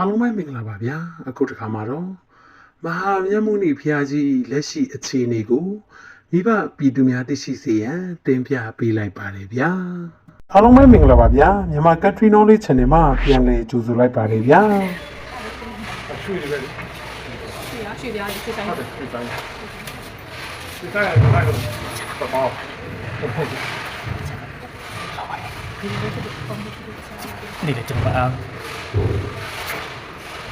အားလုံးပဲမင်္ဂလာပါဗျာအခုတစ်ခါမှာတော့မဟာမြတ်မုနိဘုရားကြီးလက်ရှိအခြေအနေကိုမိဘပြည်သူများသိရှိစေရန်တင်ပြပေးလိုက်ပါတယ်ဗျာအားလုံးပဲမင်္ဂလာပါဗျာမြန်မာ Country Knowledge Channel မှာပြန်လည်ကြိုဆိုလိုက်ပါတယ်ဗျာအချွေတွေပဲလေ ရွှေရရွှေပြားရွှေဆိုင် ဟုတ်တယ်ဒီတိုင်းဒီတိုင်းဒီတိုင်းတော့ပေါ့ นี่แหละจังหวะ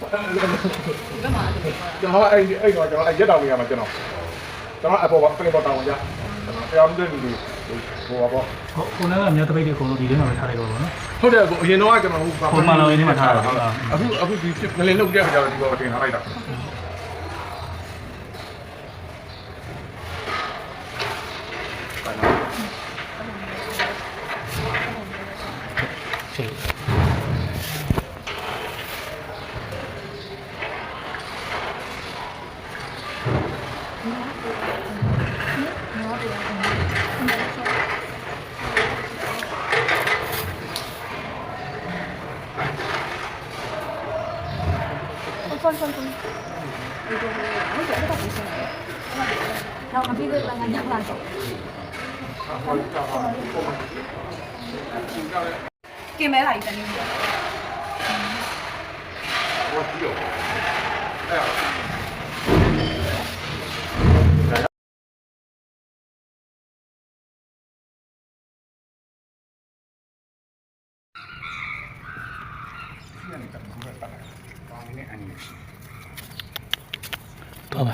လိုမဟုတ်ပြကြမှာဟုတ်ဒီလိုဒီလိုဒီဘက်မှာလည်းကျွန်တော်အဲ့အဲ့တော့ကျွန်တော်အဲ့ရက်တောင်နေရမှာကျွန်တော်ကျွန်တော်အပေါ်ပါပြင်ပေါ်တောင်ရကျွန်တော်တရားမှုတဲ့လူတွေဟိုပါပေါ့ဟိုခုနကမြောက်တပိတ်တွေအကုန်လုံးဒီထဲမှာပဲထားလိုက်တော့ဗောနော်ဟုတ်တယ်အရင်တော့ကျွန်တော်ဟိုပုံမှန်လောင်းရင်းထဲမှာထားတာဟုတ်လားအခုအခုဒီငလင်လောက်တဲ့ခါကျတော့ဒီပေါ်တင်ထားလိုက်တာချိန်ဟုတ် เรมาพี่เลือกรายงานยักษ์ลาจกินไหม่ะอีกอังต่อไป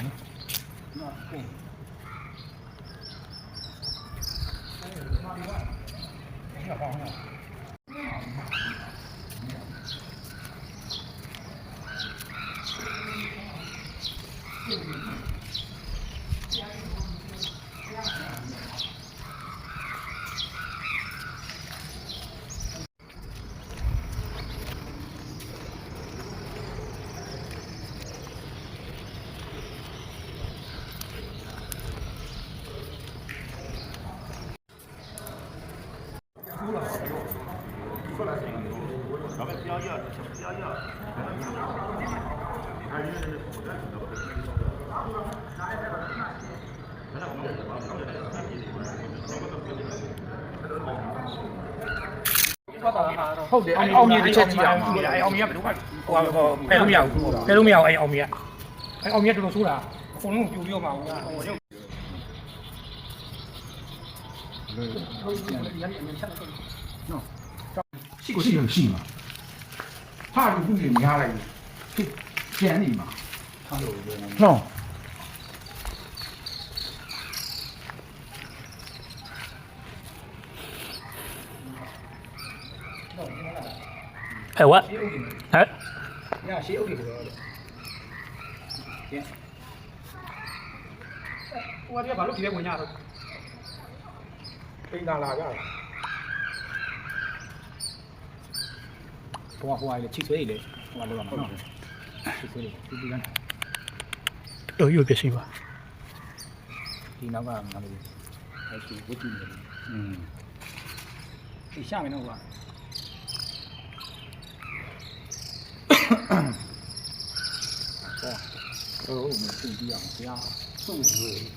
ဟုတ်တယ်အဲ့အောင်မြေတစ်ချက်ကြည့်အောင်အဲ့အောင်မြေကဘယ်လိုမှဟိုဟိုဖယ်လို့မရဘူးဖယ်လို့မရဘူးအဲ့အောင်မြေကအဲ့အောင်မြေတော်တော်ဆိုးတာအကုန်လုံးပြိုပြောမှာဟိုဟိုရုပ်ရှိကိုရှိလို့ရှိမှာဟာလူလူတွေများလိုက်ဖြစ်ကျန်နေမှာ 他就不是压了去建立嘛。他有一个。是吧？哎我，哎。我这把路给我压了，被你拉架了。破坏了这个清水的，完了完了，清水的，你看，都因为这个什么？你看吧，你看这个，嗯，最下面那个，对啊，都是养家、种地。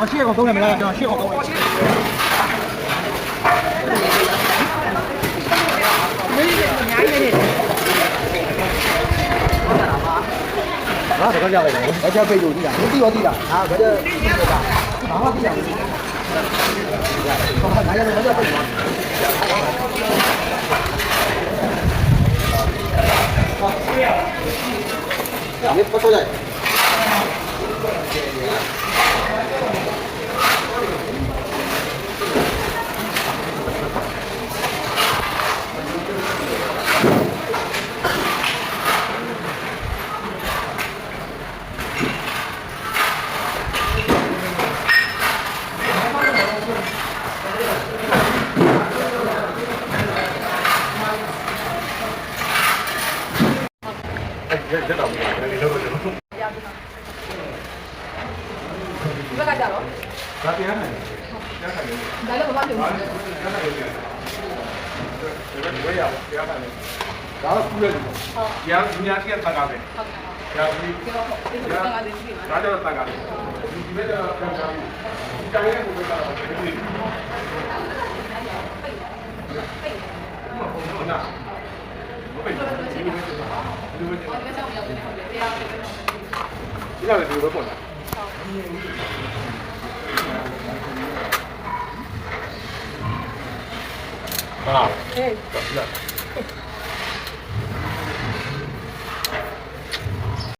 我切个狗给你来，切个狗。这个家伙，这家非洲的，你地我的，啊，这个，这个，哪个地的？我看，好，谢不说的。 ရက်ရက်တော့မဟုတ်ဘူးလေတော့ကျွန်တော်ရပြီပါဘယ်ကကြတော့ဒါပြန်နေတယ်ဒါလည်းဘာမှမပြောဘူးဒါလည်းပြန်တယ်ဘယ်ရောက်ပြန်တယ်ဒါကကူးရတယ်ဟုတ်ပြန်ဒီများကြီးကတက်ကားပဲဟုတ်ကဲ့ဟုတ်ပြန်ပြီးတော့တက်ကားလေးရှိတယ်ဒါတော့တက်ကားလေးဒီမဲ့တော့တက်ကားလေးဒီတိုင်းကဘယ်လိုလဲ 啊，对。